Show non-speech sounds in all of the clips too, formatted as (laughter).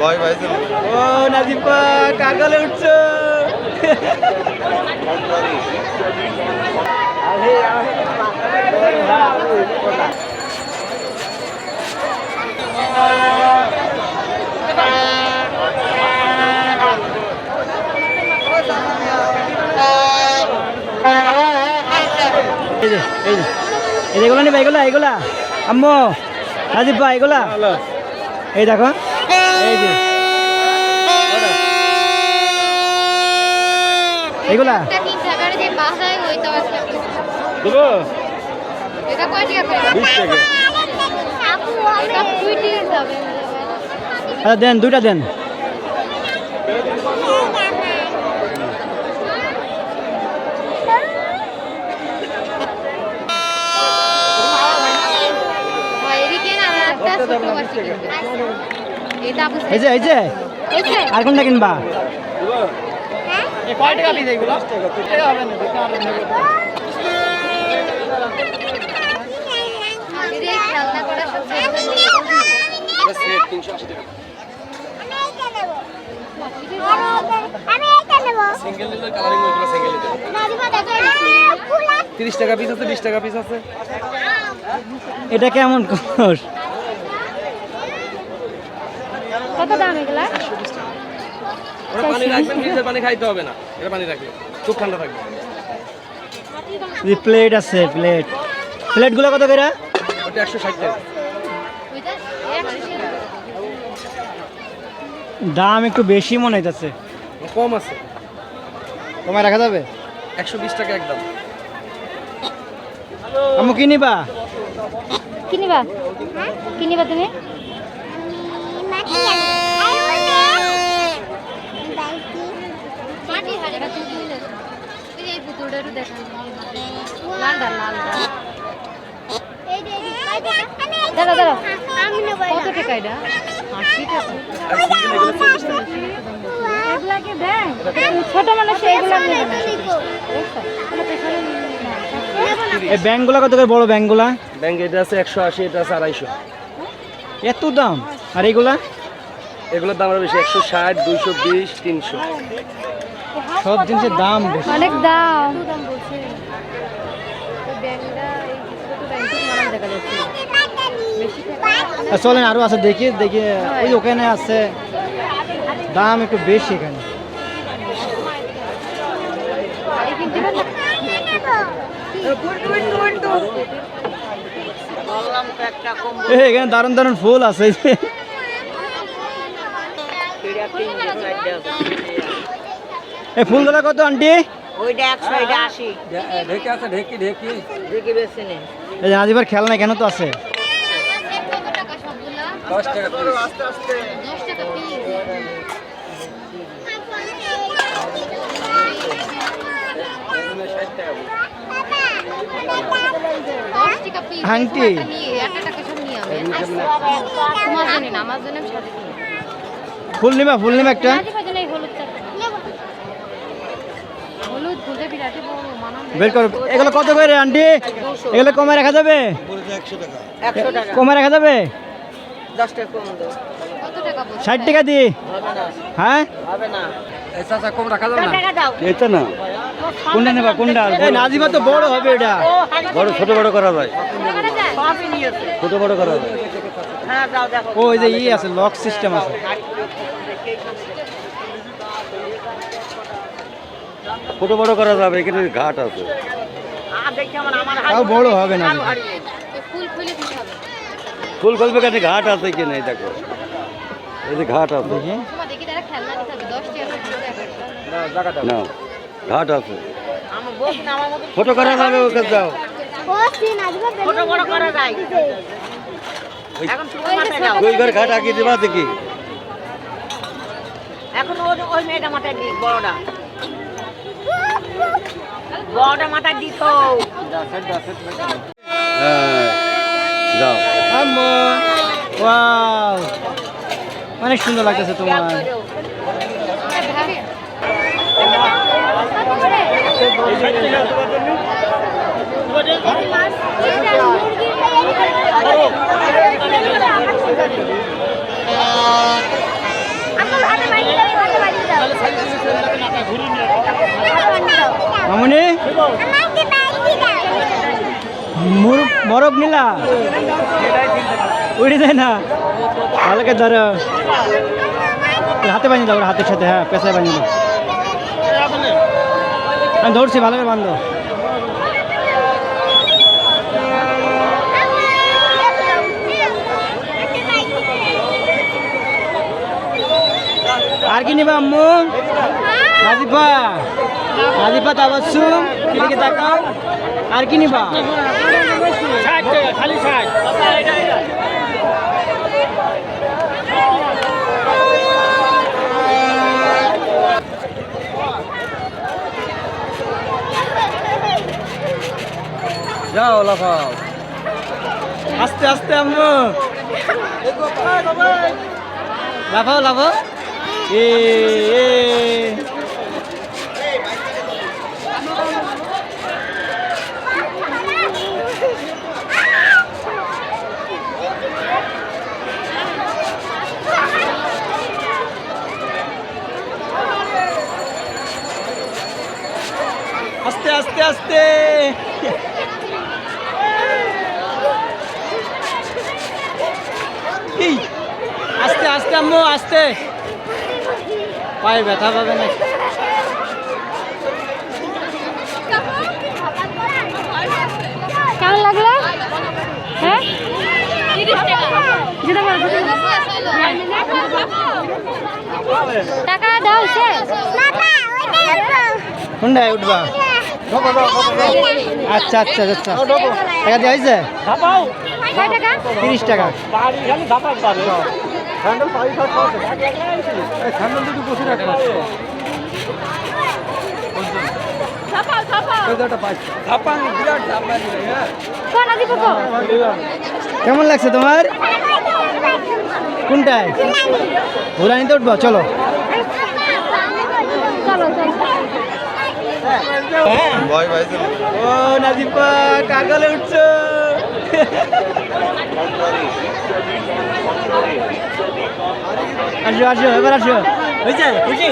ভয় পাইছে। ও নাজিফা কাকালে উঠছো। এগুলো নেবে এগুলা এগুলা। আম্মু রাজীব ভাই এগুলা। এই দেখো। এগুলা দেবো? এটা কয় টাকা করে? টাকা। এটা যাবে আচ্ছা। দেন দুইটা দেন। এদিকে না একটা ছোট বাটি কিনবে। এটা বুঝতে এই যে এই যে। আর কোনটা কিনবা? হ্যাঁ করা তিরিশ টাকা পিস আছে বিশ টাকা পিস আছে। এটা কেমন কোষ? কত দাম এগুলা? ওরা পানি রাখবেন ফ্রিজের পানি খাইতে হবে না। এটা পানি রাখলে খুব ঠান্ডা থাকবে। প্লেট আছে প্লেট প্লেটগুলো কত করে? ওটা একশো ষাট টাকা। দাম একটু বেশি মনে হইতেছে। কম আছে। তোমায় রাখা যাবে? একশো বিশ টাকা একদম। আমু কি নিবা? কিনিবা কিনিবা তুমি মাটি হাড়ি এটা তুমি কিনে দেছো। এই যে এই পুতুলটা একটু দেখান লালটা লালটা দাঁড়া দাঁড়া কত টাকা এটা আশি টাকা এগুলো এগুলাকে দেন ছোট মানুষ এগুলা। এই ব্যাংকগুলো কত করে বড় ব্যাংকগুলা? ব্যাংক এটা আছে একশো আশি এটা আছে আড়াইশো। এত দাম। আর এইগুলা এগুলোর দাম আরও বেশি একশো ষাট দুইশো বিশ তিনশো। সব জিনিসের দাম অনেক দাম। দাম বলছে এই ব্যাংকটা এই ছোট ব্যাংকে মারাম দেখা যাচ্ছে বেশি টাকা আর চলেন আরও আছে দেখি দেখি ওই ওখানে আছে। দাম একটু বেশি এখানে। এখানে দারুণ দারুণ ফুল আছে। এই ফুলগুলো কত আন্টি? ওইটা একশো এটা আশি। ঢেকে আছে ঢেকি ঢেকি। দেখি বেশি নেই এই যে আজিবার খেলনা কেন তো আছে। দশ টাকা দশ টাকা আংটি। ফুল নিবা ফুল নিবা একটা। বের করো। এগুলো কত করে আন্টি? এগুলো কমে রাখা যাবে? কমে রাখা যাবে? দশ টাকা কম দেবো কত টাকা বলছো? ষাট টাকা দিই হবে না। হ্যাঁ? হবে না। চাচা কম রাখা যাবে না? টাকা দাও। এটা না। কোনটা নেবা কোনটা? এই নাজিমা তো বড় হবে এটা। বড় ছোট বড় করা যায়। ছোট বড় করা যায়। হ্যাঁ দাও দেখো। ও এই যে ই আছে লক সিস্টেম আছে। ছোট বড় করা যাবে এখানে ঘাট আছে। তাও বড় হবে না ওই ফুল ফুলে দিতে হবে ফুল কলবে কাছে ঘাট আছে কি নাই দেখো? এই যে ঘাট আছে। না ঘাট আছে। ছোট করা যাবে ওকে যাও। ছোট করা যায়। এখন তুমি মাথায় দাও দুই ঘর ঘাট আঁকিয়ে দিবা দেখি। এখন ওই ওই মেয়েটা মাথায় দিক বড়টা। বড়টা মাথায় দিত। হ্যাঁ। যাও আম্মু ওয়াও অনেক সুন্দর লাগতেছে তোমার মামনি বরফ নিলা? উড়ে যায় না। ভালোকে ধরো। হাতে বানিয়ে দাও হাতের সাথে হ্যাঁ পেশায় বানিয়ে দাও। আমি ধরছি ভালো করে বান্ধব আর কি নিবা আম্মু? নাজিফা নাজিফা তাবাসুম এদিকে তাকাও। আর কি নিবা? যাও লাফাও। আস্তে আস্তে আম্মু। লাফাও লাফাও। এ আস্তে আস্তে আস্তে। এই, আস্তে আস্তে আম্মু আস্তে। পায়ে ব্যথা পাবে না কেমন লাগল? হ্যাঁ? টাকা দাও কোনটায় উঠবা। আচ্ছা আচ্ছা আচ্ছা। টাকা দেওয়া হয়েছে? তিরিশ টাকা। কেমন লাগছে তোমার? কোনটায়? ঘুরানিতে উঠবো, চলো। চলো চলো। ও নাজিপা কাগলে উঠছো। আসো আসো এবার আসো। হয়েছে খুশি?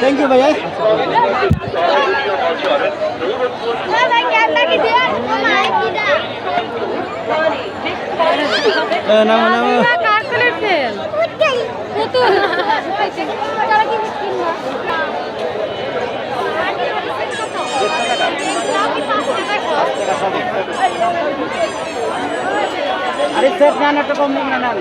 থ্যাংক ইউ ভাইয়া। এ, নামো নামো। ফেল (laughs) পুতুল তারা কি কিনবো আরে সেট নেন একটা কম নিন নেন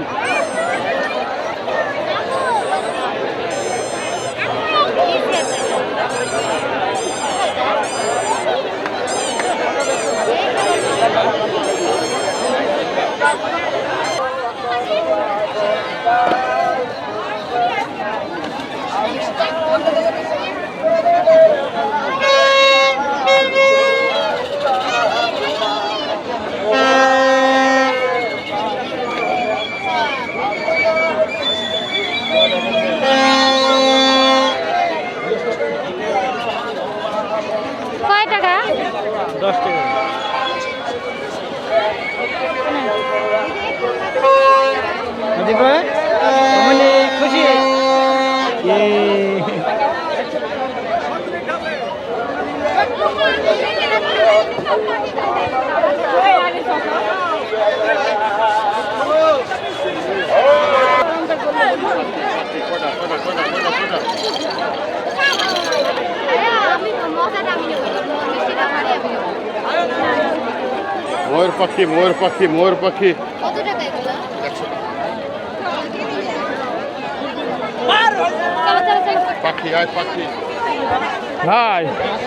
কয় ময়ূর পাখি ময়ূর পাখি ময়ূর পাখি কত টাকা এগুলো পাখি আয় পাখি ভাই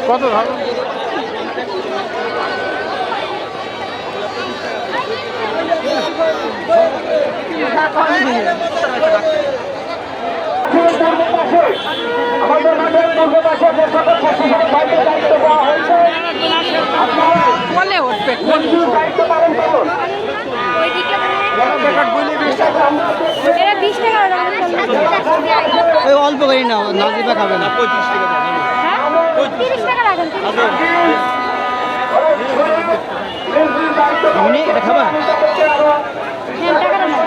কত ধর এরা বিশ টাকা ওই অল্প করি না নাজিপা খাবে না। পঁয়ত্রিশ টাকা টাকা। রাখেন এটা খাবা হ্যাঁ টাকাটা নাও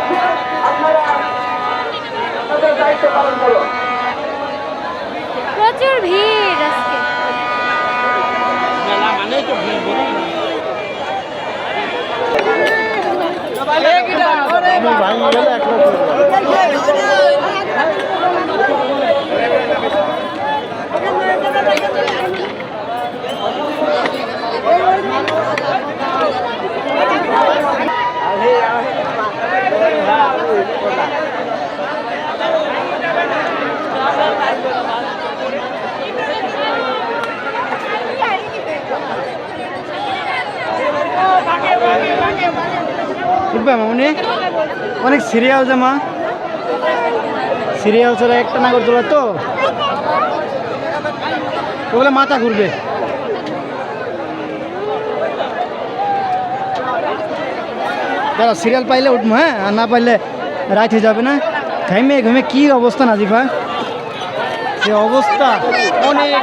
প্রচুর ভিড় মামনি? অনেক সিরিয়াল যে, মা। সিরিয়াল ছাড়া একটা নাগর তোলা তো। ওগুলো মাথা ঘুরবে। দাদা সিরিয়াল পাইলে উঠবো হ্যাঁ? আর না পাইলে রাত হয়ে যাবে না। ঘাইমে ঘামে কি অবস্থা, নাজিফা? সে অবস্থা। অনেক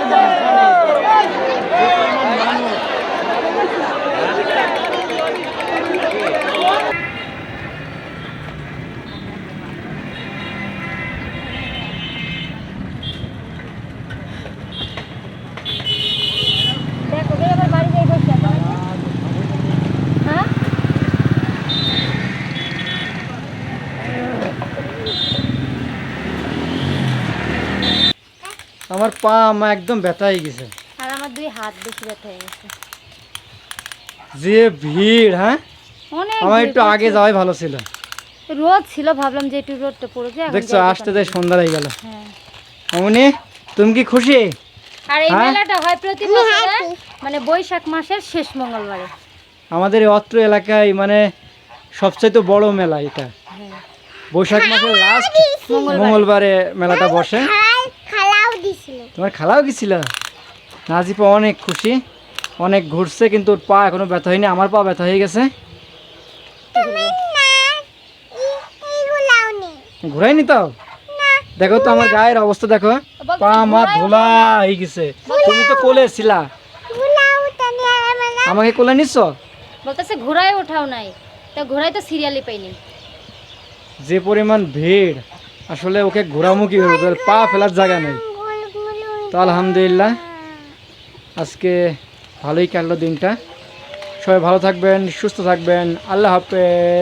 দেখো রে আবার বাড়ি যাই বসে আছে নাকি? হ্যাঁ আমার পা আমা একদম ব্যথা হয়ে গেছে। আর আমার দুই হাত বেশি ব্যথা হয়ে গেছে। যে ভিড় হ্যাঁ? অনেক আমার একটু আগে যাওয়াই ভালো ছিল। রোদ ছিল ভাবলাম যে একটু রোদটা পড়েছে এখন দেখছ আসতে। যাই সন্ধ্যা হয়ে গেল। হ্যাঁ। অমনি তুমি কি খুশি? আর এই হ্যাঁ? মেলাটা হয় প্রতি বছরে মানে বৈশাখ মাসের শেষ মঙ্গলবারে। আমাদের এই অত্র এলাকায় মানে সবচেয়ে বড় মেলা এটা। বৈশাখ মাসের লাস্ট মঙ্গলবারে মেলাটা বসে। তোমার খালাও গেছিল? নাজিপা অনেক খুশি অনেক ঘুরছে কিন্তু ওর পা এখনও ব্যথা হয়নি। আমার পা ব্যথা হয়ে গেছে। ঘুরাইনি তো? দেখো তো আমার গায়ের অবস্থা দেখো। পা আমার ধোলা হয়ে গেছে। তুমি তো কোলে ছিলা। আমাকে কোলে নিচ্ছ বলতেছে ঘোড়ায় ওঠাও নাই। তা ঘোড়ায় তো সিরিয়ালই পাইনি। যে পরিমাণ ভিড় আসলে ওকে ঘোরামুখী ওর পা ফেলার জায়গা নেই। তো আলহামদুলিল্লাহ আজকে ভালোই কাটলো দিনটা। সবাই ভালো থাকবেন সুস্থ থাকবেন আল্লাহ হাফেজ।